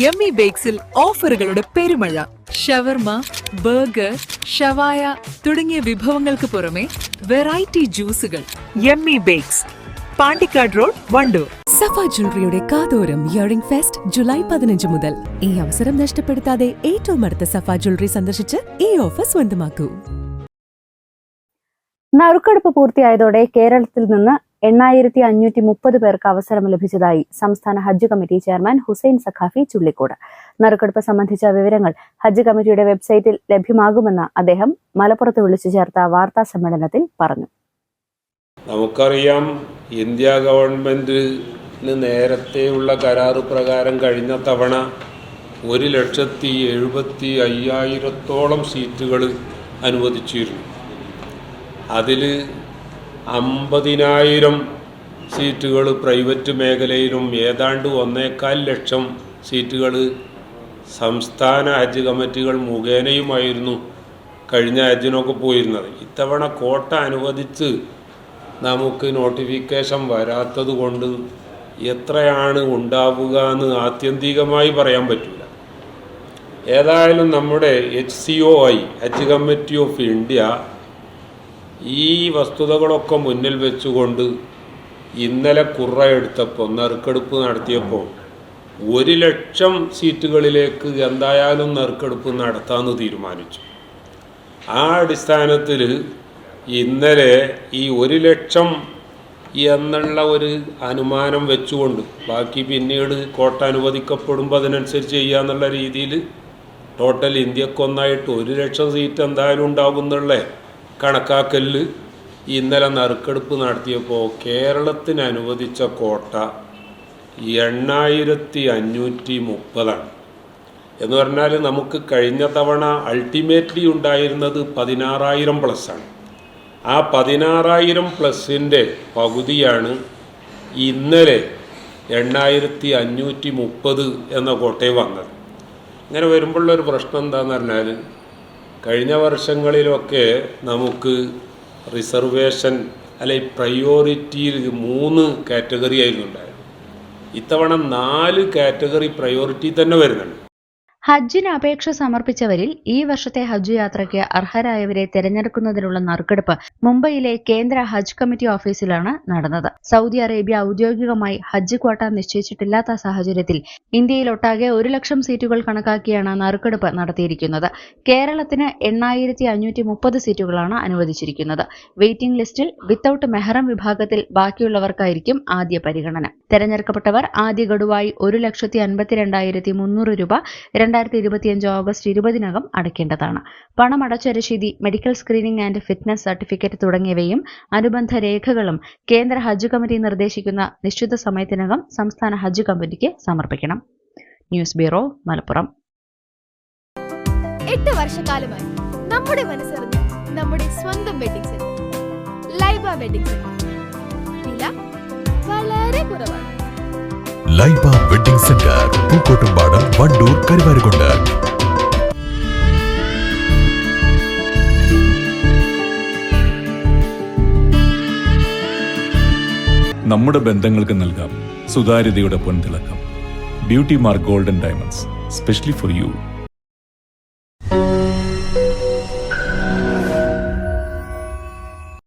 Yummy ബേക്സിൽ ഓഫറുകളുടെ പെരുമഴ. ഷവർമ burger ഷവായ തുടങ്ങിയ വിഭവങ്ങൾക്ക് പുറമെ variety ജ്യൂസുകൾ. Yummy bakes Pandikkad road Wandoor. Safa ജ്വല്ലറിയുടെ കാതോരം ഇയറിംഗ് ഫെസ്റ്റ് ജൂലൈ പതിനഞ്ച് മുതൽ. ഈ അവസരം നഷ്ടപ്പെടുത്താതെ ഏറ്റവും അടുത്ത സഫ ജ്വല്ലറി സന്ദർശിച്ച് ഈ ഓഫർ സ്വന്തമാക്കൂ. നറുക്കെടുപ്പ് പൂർത്തിയായതോടെ കേരളത്തിൽ നിന്ന് എണ്ണായിരത്തി അഞ്ഞൂറ്റി മുപ്പത് പേർക്ക് അവസരം ലഭിച്ചതായി സംസ്ഥാന Hajj committee chairman Hussain Saqafi Chullikkode. നറുക്കെടുപ്പ് സംബന്ധിച്ച വിവരങ്ങൾ ഹജ്ജ് കമ്മിറ്റിയുടെ വെബ്സൈറ്റിൽ ലഭ്യമാകുമെന്ന് അദ്ദേഹം മലപ്പുറത്ത് വിളിച്ചു ചേർത്ത വാർത്താ സമ്മേളനത്തിൽ പറഞ്ഞു. നമുക്കറിയാം ഇന്ത്യ ഗവൺമെന്റിന് നേരത്തെയുള്ള കരാറ് പ്രകാരം കഴിഞ്ഞ തവണ ഒരു ലക്ഷത്തി എഴുപത്തി അയ്യായിരത്തോളം സീറ്റുകൾ അനുവദിച്ചിരുന്നു. അതിൽ അമ്പതിനായിരം സീറ്റുകൾ പ്രൈവറ്റ് മേഖലയിലും ഏതാണ്ട് ഒന്നേകാൽ ലക്ഷം സീറ്റുകൾ സംസ്ഥാന ഹജ്ജ് കമ്മിറ്റികൾ മുഖേനയുമായിരുന്നു കഴിഞ്ഞ ഹജ്ജിനൊക്കെ പോയിരുന്നത്. ഇത്തവണ കോട്ട അനുവദിച്ച് നമുക്ക് നോട്ടിഫിക്കേഷൻ വരാത്തത് കൊണ്ട് എത്രയാണ് ഉണ്ടാവുക എന്ന് ആത്യന്തികമായി പറയാൻ പറ്റില്ല ഏതായാലും നമ്മുടെ H C O I Hajj committee of India ഈ വസ്തുതകളൊക്കെ മുന്നിൽ വെച്ചുകൊണ്ട് ഇന്നലെ കുറ എടുത്തപ്പോൾ നറുക്കെടുപ്പ് നടത്തിയപ്പോൾ ഒരു ലക്ഷം സീറ്റുകളിലേക്ക് എന്തായാലും നറുക്കെടുപ്പ് നടത്താമെന്ന് തീരുമാനിച്ചു. ആ അടിസ്ഥാനത്തിൽ ഇന്നലെ ഈ ഒരു ലക്ഷം എന്നുള്ള ഒരു അനുമാനം വെച്ചുകൊണ്ട് ബാക്കി പിന്നീട് കോട്ട അനുവദിക്കപ്പെടുമ്പോൾ അതിനനുസരിച്ച് ചെയ്യാന്നുള്ള രീതിയിൽ ടോട്ടൽ ഇന്ത്യക്കൊന്നായിട്ട് ഒരു ലക്ഷം സീറ്റ് എന്തായാലും ഉണ്ടാകുന്നുള്ളേ കണക്കാക്കലിൽ ഇന്നലെ നറുക്കെടുപ്പ് നടത്തിയപ്പോൾ കേരളത്തിന് അനുവദിച്ച കോട്ട എണ്ണായിരത്തി അഞ്ഞൂറ്റി മുപ്പതാണ്. എന്ന് പറഞ്ഞാൽ നമുക്ക് കഴിഞ്ഞ തവണ അൾട്ടിമേറ്റ്ലി ഉണ്ടായിരുന്നത് പതിനാറായിരം പ്ലസ്സാണ് ആ പതിനാറായിരം പ്ലസ്സിന്റെ പകുതിയാണ് ഇന്നലെ എണ്ണായിരത്തി അഞ്ഞൂറ്റി മുപ്പത് എന്ന കോട്ടയിൽ വന്നത്. ഇങ്ങനെ വരുമ്പോഴുള്ളൊരു പ്രശ്നം എന്താണെന്ന് പറഞ്ഞാൽ കഴിഞ്ഞ വർഷങ്ങളിലൊക്കെ നമുക്ക് റിസർവേഷൻ അല്ലെ പ്രയോറിറ്റിയിൽ മൂന്ന് കാറ്റഗറി ആയിരുന്നു ഉണ്ടായത്. ഇത്തവണ നാല് കാറ്റഗറി പ്രയോറിറ്റി തന്നെ വരുന്നുണ്ട്. ഹജ്ജിന് അപേക്ഷ സമർപ്പിച്ചവരിൽ ഈ വർഷത്തെ ഹജ്ജ് യാത്രയ്ക്ക് അർഹരായവരെ തെരഞ്ഞെടുക്കുന്നതിനുള്ള നറുക്കെടുപ്പ് മുംബൈയിലെ കേന്ദ്ര ഹജ്ജ് കമ്മിറ്റി ഓഫീസിലാണ് നടന്നത്. സൗദി അറേബ്യ ഔദ്യോഗികമായി ഹജ്ജ് ക്വാട്ട നിശ്ചയിച്ചിട്ടില്ലാത്ത സാഹചര്യത്തിൽ ഇന്ത്യയിലൊട്ടാകെ ഒരു ലക്ഷം സീറ്റുകൾ കണക്കാക്കിയാണ് നറുക്കെടുപ്പ് നടത്തിയിരിക്കുന്നത്. കേരളത്തിന് എണ്ണായിരത്തി അഞ്ഞൂറ്റി മുപ്പത് സീറ്റുകളാണ് അനുവദിച്ചിരിക്കുന്നത്. വെയിറ്റിംഗ് ലിസ്റ്റിൽ വിത്തൌട്ട് മെഹറം വിഭാഗത്തിൽ ബാക്കിയുള്ളവർക്കായിരിക്കും ആദ്യ പരിഗണന. തെരഞ്ഞെടുക്കപ്പെട്ടവർ ആദ്യ ഗഡുവായി ഒരു ലക്ഷത്തി അൻപത്തിരണ്ടായിരത്തി മുന്നൂറ് രൂപ രണ്ടായിരത്തി ഇരുപത്തിയഞ്ച് ഓഗസ്റ്റ് ഇരുപതിനകം അടയ്ക്കേണ്ടതാണ്. പണം അടച്ച രശീതി medical screening and fitness certificate തുടങ്ങിയവയും അനുബന്ധ രേഖകളും കേന്ദ്ര ഹജ്ജ് കമ്മിറ്റി നിർദ്ദേശിക്കുന്ന നിശ്ചിത സമയത്തിനകം സംസ്ഥാന ഹജ്ജ് കമ്മിറ്റിക്ക് സമർപ്പിക്കണം. News bureau Malappuram. എട്ട് വർഷക്കാലമായി നമ്മുടെ മനസ്സറിഞ്ഞ് നമ്മുടെ സ്വന്തം വെഡിങ് സെന്റർ ലൈബ വെഡിങ് വില വളരെ കുറവാണ്. Laiba wedding centre Pookkottumpadam Wandoor Karuvarakundu. നമ്മുടെ ബന്ധങ്ങൾക്ക് നൽകാം സുതാര്യതയുടെ പൊൻതിളക്കം. Beauty mark golden diamonds specially for you.